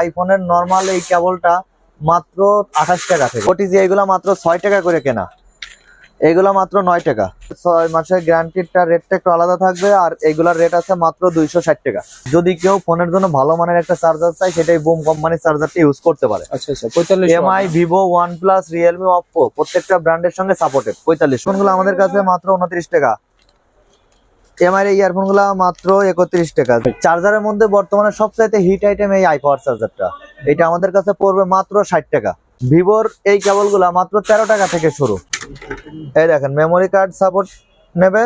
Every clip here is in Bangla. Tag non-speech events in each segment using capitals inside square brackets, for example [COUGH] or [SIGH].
আইফোনের নর্মাল এই কেবলটা মাত্র আঠাশ টাকা থেকে। ওটিজি এগুলা মাত্র ছয় টাকা করে কেনা। এগুলা মাত্র নয় টাকা। ছয় মাসের গ্যারান্টিটা রেটটা একটু আলাদা থাকবে আর এগুলার রেট আছে মাত্র দুইশো ষাট টাকা। যদি কেউ ফোনের জন্য ভালো মানের একটা চার্জার চাই সেটাই বুম কোম্পানির চার্জারটা ইউজ করতে পারে। MI Vivo OnePlus Realme Oppo প্রত্যেকটা ব্র্যান্ডের সঙ্গে সাপোর্টেড পঁয়তাল্লিশ। ফোনগুলো আমাদের কাছে মাত্র উনত্রিশ টাকা। এমআই এর ইয়ারফোনগুলা মাত্র একত্রিশ টাকা। চার্জারের মধ্যে বর্তমানে সবচাইতে হিট আইটেম এই আই চার্জারটা এটা আমাদের কাছে পড়বে মাত্র ষাট টাকা। ভিভোর এই কেবলগুলা মাত্র তেরো টাকা থেকে শুরু। এই দেখেন মেমোরি কার্ড সাপোর্ট নেবে।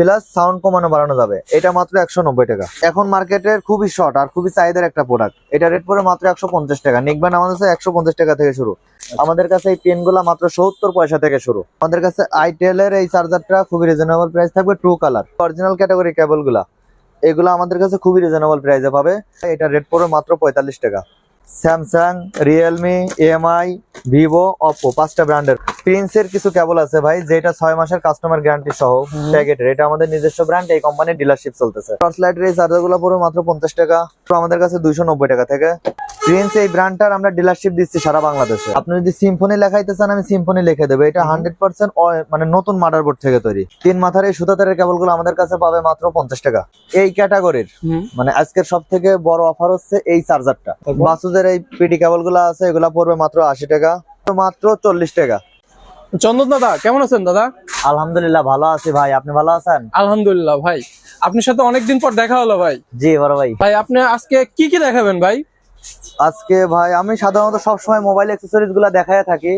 প্লাস সাউন্ড কমানো বাড়ানো যাবে। এটা মাত্র একশো নব্বই টাকা। এখন মার্কেটের খুবই শর্ট আর খুবই চাহিদার একটা প্রোডাক্ট এটা রেট পড়ে মাত্র একশো পঞ্চাশ টাকা। নিকবেন আমাদের কাছে একশো পঞ্চাশ টাকা থেকে শুরু। আমাদের কাছে এই পেনগুলা মাত্র সত্তর পয়সা থেকে শুরু। আমাদের কাছে আইটেল এর এই চার্জারটা খুবই রিজনেবল প্রাইস থাকবে ট্রু কালার অরিজিনাল ক্যাটাগরি কেবলগুলা। এগুলো আমাদের কাছে খুবই রিজনেবল প্রাইসে পাবে। এটা রেট পড়বে মাত্র পঁয়তাল্লিশ টাকা। Samsung Realme MI Vivo Oppo পাঁচটা ব্র্যান্ডের। প্রিন্সের কিছু কেবল আছে ভাই যেটা ছয় মাসের কাস্টমার গ্যারান্টি সহ প্যাকেটের এটা আমাদের নিজস্ব ব্র্যান্ড এই কোম্পানির ডিলারশিপ চলতেছে। টর্চ লাইটের এই চার্জারগুলো পড়বে মাত্র পঞ্চাশ টাকা তো আমাদের কাছে দুইশো নব্বই টাকা থেকে। প্রিন্স এই ব্র্যান্ডটার আমরা ডিলারশিপ দিচ্ছি সারা বাংলাদেশে। আপনি যদি সিম্ফনি লেখাইতে চান আমি সিম্ফনি লিখে দেবো। এটা হান্ড্রেড পার্সেন্ট মানে নতুন মাদারবোর্ড থেকে তৈরি। তিন মাথার এই সুতাতারের কেবলগুলো আমাদের কাছে পাবে মাত্র পঞ্চাশ টাকা। এই ক্যাটাগরির মানে আজকের সব থেকে বড় অফার হচ্ছে এই চার্জারটা তারপর? বাসুদের এই পিটি কেবলগুলো আছে এগুলা পড়বে মাত্র আশি টাকা। মাত্র চল্লিশ টাকা। চন্দন দাদা কেমন আছেন দাদা? আলহামদুলিল্লাহ ভালো আছি ভাই। আপনি ভালো আছেন? আলহামদুলিল্লাহ ভাই। আপনার সাথে অনেকদিন পর দেখা হলো ভাই। জি বড় ভাই। ভাই আপনি আজকে কি কি দেখাবেন ভাই? আজকে ভাই আমি সাধারণত সবসময় মোবাইল অ্যাক্সেসরিজগুলা দেখায় থাকি।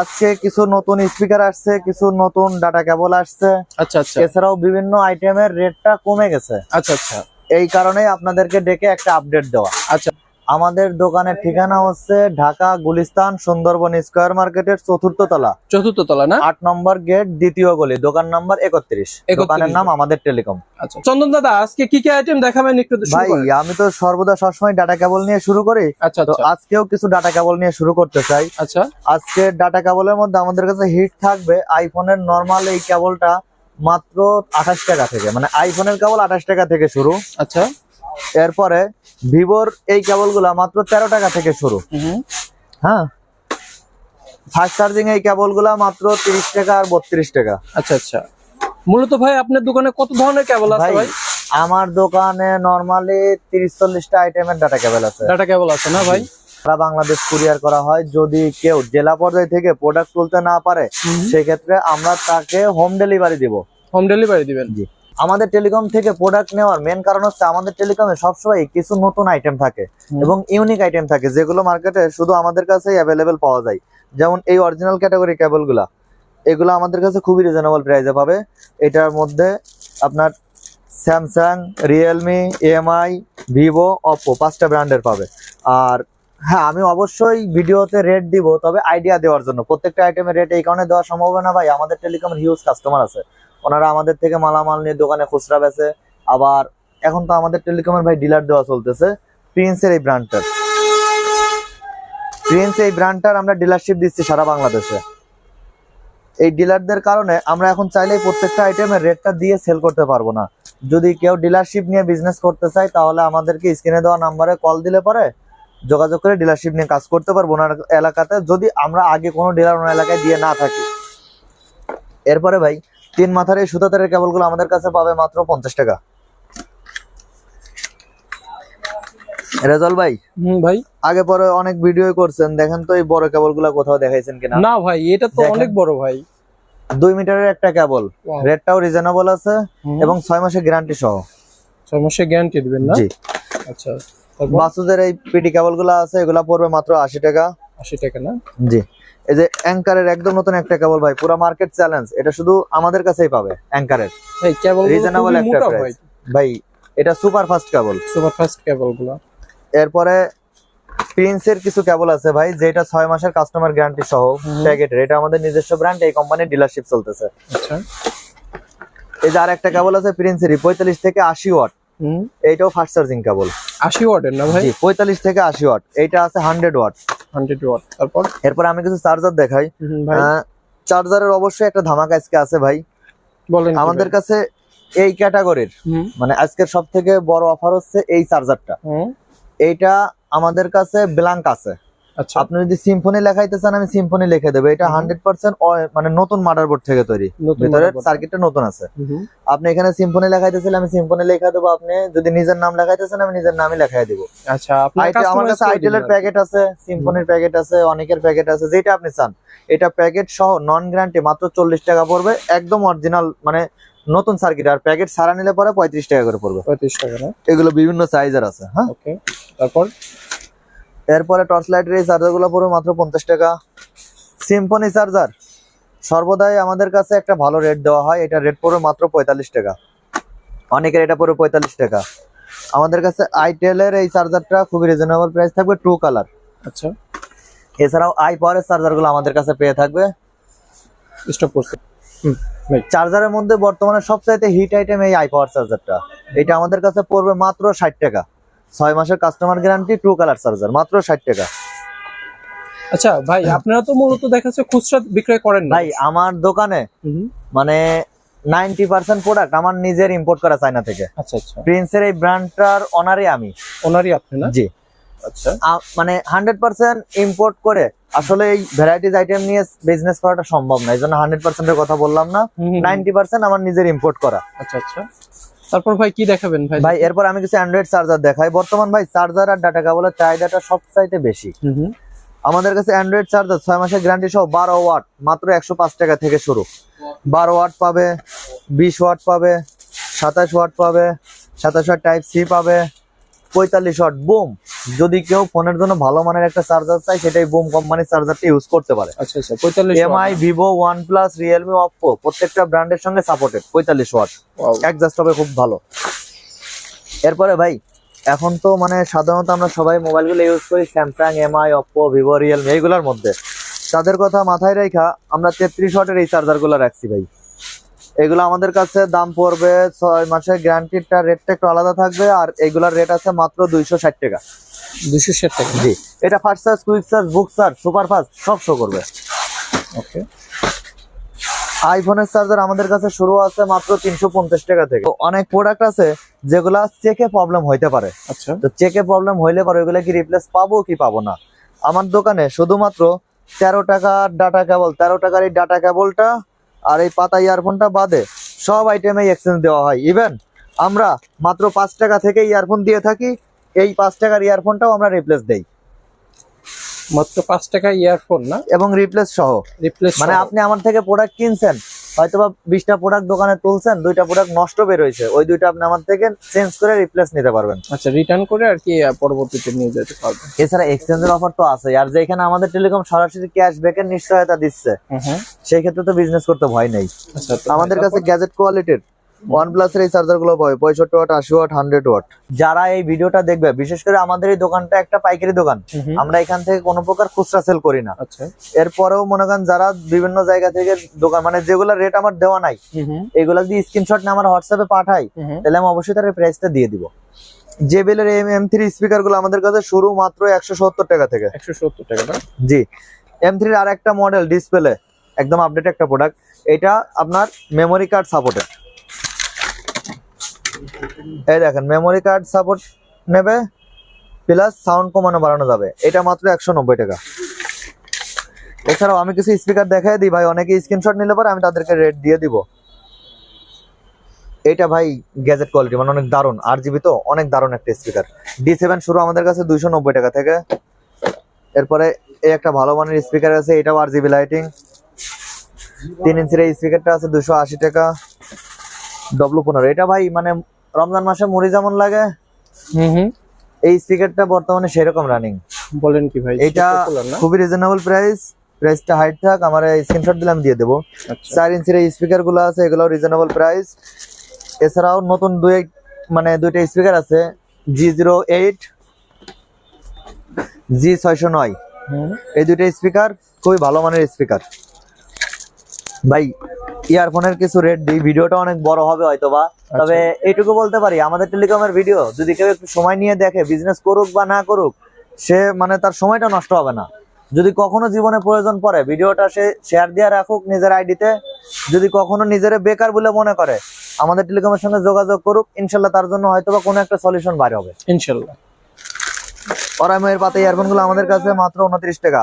আজকে কিছু নতুন স্পিকার আসছে কিছু নতুন ডাটা কেবল আসছে। আচ্ছা আচ্ছা। এছাড়াও বিভিন্ন আইটেমের রেটটা কমে গেছে। আচ্ছা আচ্ছা। এই কারণেই আপনাদেরকে ডেকে একটা আপডেট দেওয়া। আচ্ছা। আমাদের দোকানের ঠিকানা হচ্ছে ঢাকা গুলিস্তান সুন্দরবন স্কয়ার মার্কেটের চতুর্থ তলা। চতুর্থ তলা না? আট নম্বর গেট দ্বিতীয় গলি দোকান নাম্বার একত্রিশ। 31 দোকানের নাম আমাদের টেলিকম। আচ্ছা চন্দন দাদা আজকে কি কি আইটেম দেখাবেন একটু ভাই আমি তো সর্বদা সবসময় ডাটা কেবল নিয়ে শুরু করি। আচ্ছা তো আচ্ছা। আজকেও কিছু ডাটা কেবল নিয়ে শুরু করতে চাই। আচ্ছা। আজকে ডাটা কেবলের মধ্যে আমাদের কাছে হিট থাকবে আইফোনের নর্মাল এই কেবলটা মাত্র আঠাশ টাকা থেকে। মানে আইফোনের কেবল আঠাশ টাকা থেকে শুরু। আচ্ছা। এরপরে ভিভোর এই কেবলগুলা মাত্র তেরো টাকা থেকে শুরু। হ্যাঁ? ফাস্ট চার্জিং এই কেবলগুলা মাত্র তিরিশ টাকা আর বত্রিশ টাকা। আচ্ছা আচ্ছা। মূলত ভাই আপনার দোকানে কত ধরনের কেবল আছে ভাই ভাই? আমার দোকানে নর্মালি তিরিশ চল্লিশটা আইটেমের ডাটা কেবল আছে। ডাটা কেবল আছে না ভাই? সারা বাংলাদেশ কুরিয়ার করা হয় যদি কেউ জেলা পর্যায় থেকে প্রোডাক্ট তুলতে না পারে সেক্ষেত্রে আমরা তাকে হোম ডেলিভারি দিব। হোম ডেলিভারি দিবেন। জি। আমাদের টেলিকম থেকে প্রোডাক্ট নেওয়ার মেন কারণ হচ্ছে আমাদের টেলিকমে সবসময় কিছু নতুন আইটেম থাকে এবং ইউনিক আইটেম থাকে যেগুলো মার্কেটে শুধু আমাদের কাছেই অ্যাভেলেবেল পাওয়া যায়। যেমন এই অরিজিনাল ক্যাটাগরি কেবলগুলা এগুলো আমাদের কাছে খুবই রিজনেবল প্রাইসে পাবে। এটার মধ্যে আপনার Samsung Realme MI Vivo Oppo পাঁচটা ব্র্যান্ডের পাবে। আর হ্যাঁ আমি অবশ্যই ভিডিওতে রেট দিব তবে আইডিয়া দেওয়ার জন্য। প্রত্যেকটা আইটেমের রেট এই কারণে দেওয়া সম্ভব না ভাই আমাদের টেলিকমের হিউজ কাস্টমার আছে। ওনারা আমাদের থেকে মালামাল নিয়ে দোকানে খুচরা বেচে, আবার এখন তো আমাদের টেলিকমের ভাই ডিলার দেওয়া চলতেছে প্রিন্সের এই ব্র্যান্ডটার প্রিন্স এই ব্র্যান্ডটার আমরা ডিলারশিপ দিচ্ছি সারা বাংলাদেশে। এই ডিলারদের কারণে আমরা এখন চাইলেই প্রত্যেকটা আইটেমের রেটটা দিয়ে সেল করতে পারব না। যদি কেউ ডিলারশিপ নিয়ে বিজনেস করতে চায়, তাহলে আমাদেরকে স্ক্রিনে দেওয়া নাম্বারে কল দিলে পরে যোগাযোগ করে ডিলারশিপ নিয়ে কাজ করতে পারব ওনার এলাকাতে, যদি আমরা আগে কোনো ডিলার ওনার এলাকায় দিয়ে না থাকি। এরপরে ভাই তিন মাথার এই সুতাতারের কেবলগুলো আমাদের কাছে পাবে মাত্র পঞ্চাশ টাকা। রেজল ভাই? ভাই। আগে পরে অনেক ভিডিও করছেন দেখেন তো এই বড় কেবলগুলো কোথাও দেখাইছেন কিনা। না ভাই এটা তো অনেক বড় ভাই। দুই মিটারের একটা কেবল। রেটটাও রিজনেবল আছে এবং ছয় মাসের গ্যারান্টি সহ। ছয় মাসে গ্যারান্টি দিবেন না? জি। আচ্ছা বাসুদের এই পিটি কেবলগুলো আছে এগুলা পড়বে মাত্র আশি টাকা। আশি টাকা না? জি। এই যে অ্যাঙ্কারের একদম নতুন একটা কেবল ভাই পুরো মার্কেট চ্যালেঞ্জ এটা শুধু আমাদের কাছেই পাবে অ্যাঙ্কারের। এই কেবল রিজনেবল একটা প্রাইস ভাই। এটা super fast cable super fast কেবলগুলো। এরপরে প্রিন্সের কিছু কেবল আছে ভাই যেটা ছয় মাসের কাস্টমার গ্যারান্টি সহ। প্যাকেটের এটা আমাদের নিজস্ব ব্র্যান্ড এই কোম্পানির ডিলারশিপ চলতেছে। আচ্ছা। এই যে আর একটা কেবল আছে প্রিন্সেরই পঁয়তাল্লিশ থেকে আশি ওয়াট হুম। এইটাও ফাস্ট চার্জিং কেবল আশি ওয়াটের না ভাই? জি পঁয়তাল্লিশ থেকে আশি ওয়াট এইটা আছে হান্ড্রেড ওয়াট হান্ড্রেড ওয়াট। তারপর? এরপর আমি কিছু চার্জার দেখাই। চার্জারের অবশ্যই একটা ধামাকা আজকে আছে ভাই। বলেন আমাদের কাছে এই ক্যাটাগরির মানে আজকের সব থেকে বড় অফার হচ্ছে এই চার্জারটা। এইটা আমাদের কাছে ব্ল্যাঙ্ক আছে। আপনি যদি সিম্ফনি লেখাইতে চান আমি সিম্ফনি লিখে দেবো। এটা। হান্ড্রেড পার্সেন্ট মানে নতুন মাদারবোর্ড থেকে তৈরি। ভিতরে সার্কিটটা নতুন আছে। আপনি এখানে সিম্ফনি লেখাইতে চাইলে আমি সিম্ফনি লেখা দেবো আপনি। যদি নিজের নাম লেখাইতে চান আমি নিজের নামই লেখাই দিব। আচ্ছা আপনার আমার কাছে কি। প্যাকেট আছে সিম্ফনির প্যাকেট আছে অনেকের প্যাকেট আছে যেটা আপনি চান। এটা প্যাকেট সহ নন গ্যারান্টি মাত্র চল্লিশ টাকা পড়বে একদম অরিজিনাল মানে নতুন সার্কিট আর প্যাকেট সারা নিলে পরে পঁয়ত্রিশ টাকা করে পড়বে। পঁয়ত্রিশ টাকা না এগুলো বিভিন্ন সাইজের আছে হ্যাঁ? ওকে তারপর? এরপরে টর্চ লাইটের এই চার্জারগুলো পড়বে মাত্র পঞ্চাশ টাকা। সিম্পনি চার্জার সর্বদাই আমাদের কাছে একটা ভালো রেট দেওয়া হয়। এটা রেট পড়বে মাত্র পঁয়তাল্লিশ টাকা। অনেকের এটা পড়বে পঁয়তাল্লিশ টাকা। আমাদের কাছে আইটেলের এই চার্জারটা খুবই রিজনেবল প্রাইস থাকবে টু কালার আচ্ছা। এছাড়াও আই পাওয়ারের চার্জারগুলো আমাদের কাছে পেয়ে থাকবে। স্টপ করছে। চার্জারের মধ্যে বর্তমানে সবচাইতে হিট আইটেম এই আই পাওয়ার চার্জারটা এটা আমাদের কাছে পড়বে মাত্র ষাট টাকা। ছয় মাসের customer guarantee true colour charger মাত্র ষাট টাকা। আচ্ছা ভাই আপনারা তো মূলত দেখা যাচ্ছে খুচরা বিক্রয় করেন ভাই আমার দোকানে। মানে নাইনটি পার্সেন্ট প্রোডাক্ট আমার নিজের ইম্পোর্ট করা চায়না থেকে। আচ্ছা আচ্ছা। প্রিন্সের এই ব্র্যান্ডটার অনারই আমি। ওনারই আপনি না? জি। আচ্ছা। মানে হান্ড্রেড পার্সেন্ট ইম্পোর্ট করে আসলে এই ভ্যারাইটিস আইটেম নিয়ে বিজনেস করাটা সম্ভব না। এই জন্য হান্ড্রেড পার্সেন্টের কথা বললাম না। নাইনটি পার্সেন্ট আমার নিজের ইম্পোর্ট করা। আচ্ছা আচ্ছা। তারপর ভাই কি দেখাবেন ভাই? ভাই এরপর আমি কিছু অ্যান্ড্রয়েড চার্জার দেখাই। বর্তমান ভাই চার্জার আর ডাটা কেবলের চাহিদাটা সবচাইতে বেশি। হুম হুম। আমাদের কাছে অ্যান্ড্রয়েড চার্জার ছয় মাসের গ্যারান্টি সহ বারো ওয়াট মাত্র একশো পাঁচ টাকা থেকে শুরু। বারো ওয়াট পাবে বিশ ওয়াট পাবে সাতাশ ওয়াট পাবে সাতাশ ওয়াট টাইপ সি পাবে। পঁয়তাল্লিশ ওয়াট বুম যদি কেউ ফোনের জন্য ভালো মানের একটা চার্জার চাই সেটাই বুম কোম্পানির চার্জারটা ইউজ করতে পারে। আচ্ছা আচ্ছা পঁয়তাল্লিশ MI Vivo OnePlus Realme Oppo প্রত্যেকটা ব্র্যান্ডের সঙ্গে সাপোর্টেড পঁয়তাল্লিশ ওয়াট অ্যাডজাস্ট হবে খুব ভালো। এরপরে ভাই এখন তো মানে সাধারণত আমরা সবাই মোবাইলগুলো ইউজ করি Samsung MI Oppo Vivo Realme এইগুলোর মধ্যে। তাদের কথা মাথায় রেখা আমরা তেত্রিশ ওয়াটের এই চার্জারগুলো রাখছি ভাই। এগুলো আমাদের কাছে দাম পড়বে ছয় মাসের গ্যারান্টিটা রেটটা একটু আলাদা থাকবে আর এগুলার রেট আছে মাত্র দুইশো ষাট টাকা। দুশো ষাট টাকা। জি এটা ফার্স্ট চার্জ কুইক চার্জ বুক চার্জ সুপার ফাস্ট সব শো করবে। ওকে। আইফোনের চার্জার আমাদের কাছে শুরু আছে মাত্র তিনশো পঞ্চাশ টাকা থেকে। অনেক প্রোডাক্ট আছে যেগুলা চেকে প্রবলেম হইতে পারে। আচ্ছা। তো চেকে প্রবলেম হইলে পরে ওইগুলা কি রিপ্লেস পাবো কি পাবো না? আমার দোকানে শুধুমাত্র তেরো টাকার ডাটা কেবল তেরো টাকার এই ডাটা কেবলটা আর এই পাতা ইয়ারফোনটা বাদে সব আইটেমে এক্সচেঞ্জ দেওয়া হয়। ইভেন আমরা মাত্র পাঁচ টাকা থেকে ইয়ারফোন দিয়ে থাকি এই পাঁচ টাকার ইয়ারফোনটাও আমরা রিপ্লেস দেই। মাত্র পাঁচ টাকা ইয়ারফোন না? এবং রিপ্লেস সহ। রিপ্লেস মানে আপনি আমার থেকে প্রোডাক্ট কিনছেন হয়তো বা বিশটা প্রোডাক্ট দোকানে তুলছেন দুইটা প্রোডাক্ট নষ্ট বের হয়েছে ওই দুইটা আপনি আমার থেকে চেঞ্জ করে রিপ্লেস নিতে পারবেন। আচ্ছা রিটার্ন করে আর কি পরবর্তীতে নিয়ে যেতে পারবেন। এছাড়া এক্সচেঞ্জের অফার তো আছে আর যেখানে আমাদের টেলিকম সরাসরি ক্যাশব্যাকের নিশ্চয়তা দিচ্ছে সেই ক্ষেত্রে তো বিজনেস করতে ভয় নেই। আচ্ছা আমাদের কাছে গ্যাজেট কোয়ালিটির ওয়ান প্লাসের এই চার্জারগুলো পাবে পঁয়ষট্টি ওয়াট আশি ওয়াট হান্ড্রেড ওয়াট যারা এই ভিডিওটা দেখবে বিশেষ করে আমাদের এই দোকানটা একটা পাইকারি দোকান। আমরা এখান থেকে কোনো প্রকার খুচরা সেল করি না। আচ্ছা। এরপরেও মনে করেন যারা বিভিন্ন জায়গা থেকে দোকান মানে যেগুলো রেট আমার দেওয়া নাই এগুলা যদি স্ক্রিনশট নিয়ে আমার হোয়াটসঅ্যাপে পাঠাই। তাহলে আমি অবশ্যই তার প্রাইসটা দিয়ে দিব। জেবেলের এম এম থ্রি স্পিকারগুলো আমাদের কাছে শুরু মাত্র একশো সত্তর টাকা থেকে। একশো সত্তর টাকা জি। এম থ্রির আর একটা মডেল ডিসপ্লে একদম আপডেট একটা প্রোডাক্ট এটা আপনার মেমোরি কার্ড সাপোর্টেড এই দেখেন মেমোরি কার্ড সাপোর্ট নেবে প্লাস সাউন্ড কমানো বাড়ানো যাবে। এটা মাত্র একশো নব্বই টাকা। এছাড়াও আমি কিছু স্পিকার দেখাই দিই, ভাই, অনেকে স্ক্রিনশট নিলে পরে আমি তাদেরকে রেট দিয়ে দিব। এটা ভাই গ্যাজেট কোয়ালিটি মানে অনেক দারুণ আর জিবি তো অনেক দারুণ একটা স্পিকার ডি সেভেন শুরু আমাদের কাছে দুইশো নব্বই টাকা থেকে। এরপরে এই একটা ভালো মানের স্পিকার আছে, এটাও আর জিবি লাইটিং তিন ইঞ্চির এই স্পিকারটা আছে দুশো আশি টাকা। ডব্লু পনেরো এটা ভাই মানে রমজান মাসে মুড়ি যেমন লাগে হুম হুম। এই স্পিকারটা বর্তমানে সেরকম রানিং বলেন কি ভাই এটা খুবই রিজনেবল প্রাইস প্রাইসটা হাইট থাক আমার স্ক্রিনশট দিলে আমি দিয়ে দেবো। আচ্ছা। চার ইঞ্চির এই স্পিকারগুলো আছে এগুলো রিজনেবল প্রাইস এছাড়াও নতুন দুই মানে দুইটা স্পিকার আছে জি জিরো এইট জি ছয়শো নয়। এই দুইটা স্পিকার খুবই ভালো মানের স্পিকার ভাই ইয়ারফোনের কিছু রেট দিই ভিডিওটা অনেক বড় হবে হয়তো বা তবে এইটুকু বলতে পারি আমাদের টেলিকমের ভিডিও যদি কেউ একটু সময় নিয়ে দেখে বিজনেস করুক বা না করুক সে মানে তার সময়টা নষ্ট হবে না। যদি কখনো জীবনে প্রয়োজন পড়ে ভিডিওটা সে শেয়ার দিয়ে রাখুক নিজের আইডিতে যদি কখনো নিজের বেকার বলে মনে করে আমাদের টেলিকমের সঙ্গে যোগাযোগ করুক ইনশাল্লাহ তার জন্য হয়তো বা কোনো একটা সলিউশন বার হবে। ইনশাল্লাহ। অরামের পাতা ইয়ারফোনগুলো আমাদের কাছে মাত্র উনত্রিশ টাকা।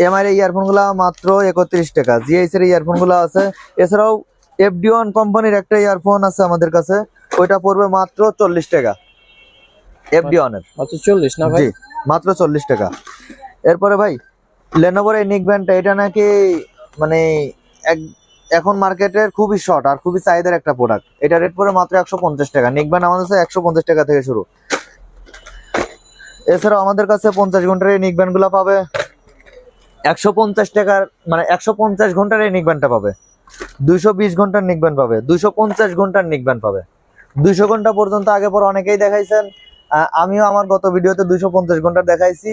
এমআই এর ইয়ারফোনগুলো মাত্র একত্রিশ টাকা। জিএস এর ইয়ারফোনগুলো আছে। এছাড়াও এফডি ওয়ান কোম্পানির একটা ইয়ারফোন আছে আমাদের কাছে। ওইটা পড়বে মাত্র চল্লিশ টাকা। এফডি ওয়ানের মাত্র চল্লিশ না ভাই? জি মাত্র চল্লিশ টাকা। এরপরে ভাই লেনোভোর এই নিক ব্যান্ডটা এটা নাকি মানে এক- এখন মার্কেটের খুবই শর্ট আর খুবই চাহিদার একটা প্রোডাক্ট এটা রেট পড়ে মাত্র একশো পঞ্চাশ টাকা। নিক ব্যান্ড আমাদের কাছে একশো পঞ্চাশ টাকা থেকে শুরু। এছাড়াও আমাদের কাছে পঞ্চাশ ঘণ্টার এই নিক ব্যান্ডগুলো পাবে। একশো পঞ্চাশ টাকার মানে একশো পঞ্চাশ ঘণ্টার এই নিক পাবে। দুইশো বিশ ঘণ্টার নিক পাবে দুইশো পঞ্চাশ ঘণ্টার নিক পাবে। দুইশো ঘণ্টা পর্যন্ত আগে পর অনেকেই দেখাইছেন আমিও আমার গত ভিডিওতে দুইশো পঞ্চাশ ঘণ্টা দেখাইছি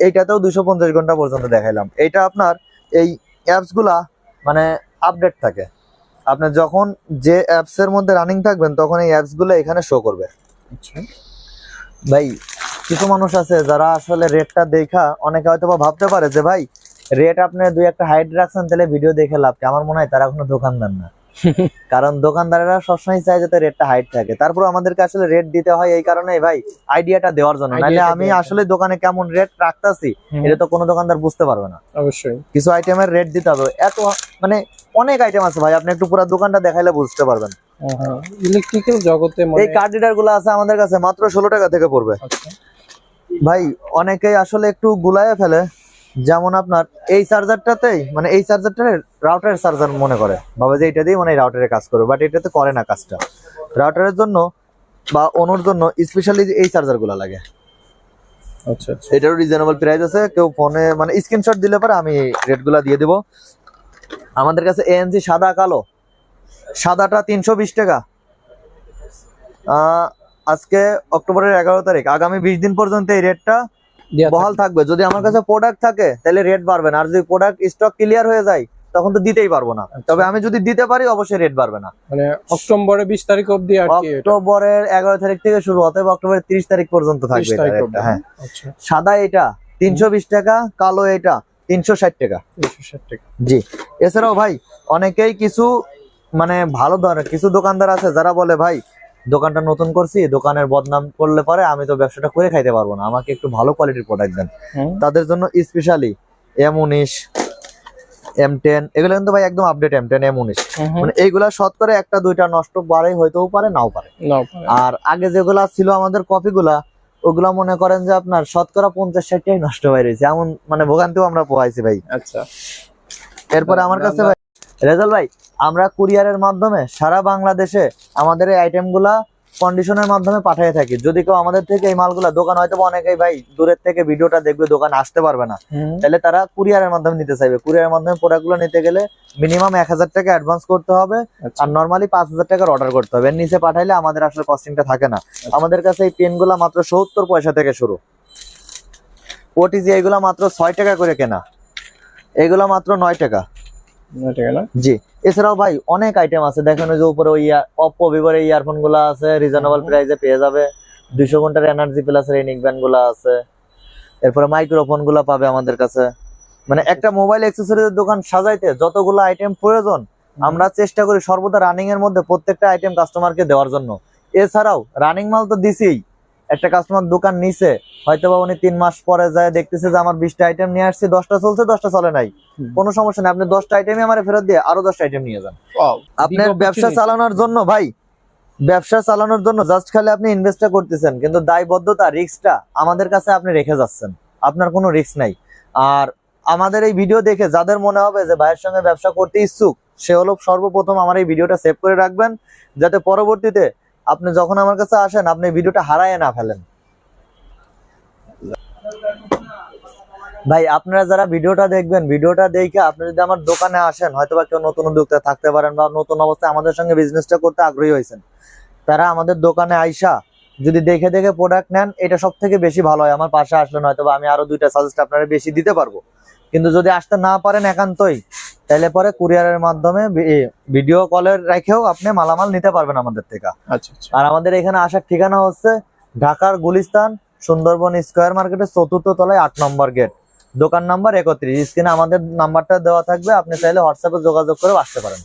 এইটাতেও দুইশো পঞ্চাশ ঘণ্টা পর্যন্ত দেখাইলাম। এইটা আপনার এই অ্যাপসগুলা মানে আপডেট থাকে। আপনি যখন যে অ্যাপস এর মধ্যে রানিং থাকবেন তখন এই অ্যাপসগুলো এখানে শো করবে। আচ্ছা। ভাই কিছু মানুষ আছে যারা আসলে রেটটা দেখা অনেকে হয়তো বা ভাবতে পারে যে ভাই রেট আপনি দুই একটা হাইট রাখছেন তাহলে ভিডিও দেখে লাভ কি? আমার মনে হয় তারা কোনো দোকানদার না। [LAUGHS] কারণ দোকানদারেরা সবসময় চায় যাতে রেটটা হাইট থাকে। তারপর আমাদেরকে আসলে রেট দিতে হয় এই কারণে ভাই আইডিয়াটা দেওয়ার জন্য। নাহলে আমি আসলে দোকানে কেমন রেট রাখতাছি এটা তো কোনো দোকানদার বুঝতে পারবে না। অবশ্যই। কিছু আইটেমের রেট দিতে হবে। এত মানে অনেক আইটেম আছে ভাই। আপনি একটু পুরো দোকানটা দেখাইলে বুঝতে পারবেন। ইলেকট্রিক্যাল জগতে মানে এই কার্ড রিডারগুলো আছে আমাদের কাছে মাত্র ষোলো টাকা থেকে পড়বে। আচ্ছা। ভাই অনেকেই আসলে একটু গুলায় ফেলে। যেমন আপনার এই চার্জারটাতেই মানে এই চার্জারটা রাউটারের চার্জার মনে করে। ভাবে যে এটা দিয়ে মানে রাউটারে কাজ করবে বাট এটাতে করে না কাজটা। রাউটারের জন্য বা অনুর জন্য স্পেশালি এই চার্জারগুলা লাগে। আচ্ছা আচ্ছা। এটারও রিজনেবল প্রাইস আছে কেউ ফোনে মানে স্ক্রিনশট দিলে পরে আমি রেটগুলা দিয়ে দিব। আমাদের কাছে এএনসি সাদা কালো। সাদাটা তিনশো বিশ টাকা। আহ, আজকে অক্টোবরের এগারো তারিখ। আগামী বিশ দিন পর্যন্ত এই রেটটা বহাল থাকবে। যদি আমার কাছে প্রোডাক্ট থাকে তাহলে রেট বাড়বে না। আর যদি প্রোডাক্ট স্টক ক্লিয়ার হয়ে যায় তখন তো দিতেই পারব না। আচ্ছা। তবে আমি যদি দিতে পারি অবশ্যই রেট বাড়বে না। মানে অক্টোবরের বিশ তারিখ এটা? অক্টোবরের এগারো তারিখ থেকে শুরু অতএব অক্টোবরের তিরিশ তারিখ পর্যন্ত থাকবে। হ্যাঁ। আচ্ছা। সাদা এটা তিনশো বিশ টাকা কালো এটা তিনশো তিনশো ষাট টাকা। জি। এছাড়াও ভাই অনেকেই কিছু মানে ভালো ধরনের কিছু দোকানদার আছে যারা বলে ভাই দোকানটা নতুন করছি দোকানের বদনাম করলে পরে আমি তো ব্যবসাটা করে খাইতে পারব না। আমাকে একটু ভালো কোয়ালিটির প্রোডাক্ট দেন। তাদের জন্য স্পেশালি এম উনিশ এম টেন এগুলো কিন্তু ভাই একদম আপডেট এম টেন এম উনিশ। মানে এইগুলা শতকরে একটা দুইটা নষ্ট পারে হইতেও পারে নাও পারে। নাও পারে। আর আগে যেগুলা ছিল আমাদের কপিগুলা ওগুলা মনে করেন যে আপনার শতকরা পঞ্চাশ ষাটটাই নষ্ট হয়ে রয়েছে। এমন মানে ভোগান্তিও আমরা পোহাইছি ভাই। আচ্ছা। এরপরে আমার কাছে ভাই রেজাল ভাই আমরা কুরিয়ারের মাধ্যমে সারা বাংলাদেশে আমাদের এই আইটেমগুলা কন্ডিশনের মাধ্যমে পাঠিয়ে থাকি। যদি কেউ আমাদের থেকে এই মালগুলা দোকান হয়তো অনেকেই ভাই দূরের থেকে ভিডিওটা দেখবে দোকান আসতে পারবে না। তাহলে তারা কুরিয়ারের মাধ্যমে নিতে চাইবে। কুরিয়ারের মাধ্যমে প্রোডাক্টগুলো নিতে গেলে মিনিমাম এক হাজার টাকা অ্যাডভান্স করতে হবে আচ্ছা। আর নর্মালি পাঁচ হাজার টাকার অর্ডার করতে হবে। এর নিচে পাঠাইলে আমাদের আসলে কস্টিংটা থাকে না। আমাদের কাছে এই পেনগুলা মাত্র সত্তর পয়সা থেকে শুরু। ওটিজি এইগুলা মাত্র ছয় টাকা করে কেনা। এগুলা মাত্র নয় টাকা। নয় টাকা না? জি। এছাড়াও ভাই অনেক আইটেম আছে। দেখেন ওই যে উপরে ওই অপো ভিভোর ইয়ারফোনগুলা আছে রিজনেবল। প্রাইসে পেয়ে যাবে। দুইশো ঘণ্টার এনার্জি প্লাস এর নিক ব্যান্ডগুলা আছে। এরপরে মাইক্রোফোনগুলা পাবে আমাদের কাছে। মানে একটা মোবাইল অ্যাক্সেসরিজের দোকান সাজাইতে যতগুলো আইটেম প্রয়োজন আমরা চেষ্টা করি সর্বদা রানিং এর মধ্যে প্রত্যেকটা আইটেম কাস্টমারকে দেওয়ার জন্য। এছাড়াও রানিং মাল তো দিছেই। একটা কাস্টমার দোকান নিছে হয়তো বা উনি তিন মাস পরে যায় দেখতেছে যে আমার বিশটা আইটেম নিয়ে আসছি দশটা চলছে দশটা চলে নাই। কোনো সমস্যা নেই আপনি দশটা আইটেমই আমার ফেরত দিয়ে আরও দশটা আইটেম নিয়ে যান। আপনার ব্যবসা চালানোর জন্য ভাই ব্যবসা চালানোর জন্য জাস্ট খালি আপনি ইনভেস্টটা করতেছেন কিন্তু দায়বদ্ধতা রিস্কটা আমাদের কাছে আপনি রেখে যাচ্ছেন। আপনার কোনো রিস্ক নাই। আর আমাদের এই ভিডিও দেখে যাদের মনে হবে যে ভাইয়ের সঙ্গে ব্যবসা করতে ইচ্ছুক সে হলো সর্বপ্রথম আমার এই ভিডিওটা সেভ করে রাখবেন যাতে পরবর্তীতে আপনি যখন আমার কাছে আসেন, আপনি ভিডিওটা হারায় না ফেলেন। ভাই, আপনারা যারা ভিডিওটা দেখবেন, ভিডিওটা দেখে আপনি যদি আমার দোকানে আসেন হয়তো বা কেউ নতুন উদ্যোক্তা থাকতে পারেন বা নতুন অবস্থায় আমাদের সঙ্গে বিজনেসটা করতে আগ্রহী হয়েছেন। তারা আমাদের দোকানে আইসা যদি দেখে দেখে প্রোডাক্ট নেন, এটা সব থেকে বেশি ভালো হয়। আমার পাশে আসলেন হয়তো বা আমি আরও দুইটা সাজেস্ট আপনারা বেশি দিতে পারব। কিন্তু যদি আসতে না পারেন একান্তই তাহলে পরে কুরিয়ারের মাধ্যমে ভিডিও কলের রেখেও আপনি মালামাল নিতে পারবেন আমাদের থেকে। আচ্ছা আচ্ছা। আর আমাদের এখানে আসার ঠিকানা হচ্ছে ঢাকার গুলিস্তান সুন্দরবন স্কোয়ার মার্কেটের চতুর্থ তলায় আট নম্বর গেট। দোকান নাম্বার একত্রিশ। স্ক্রিনে আমাদের নাম্বারটা দেওয়া থাকবে। আপনি চাইলে হোয়াটসঅ্যাপে যোগাযোগ করে আসতে পারেন।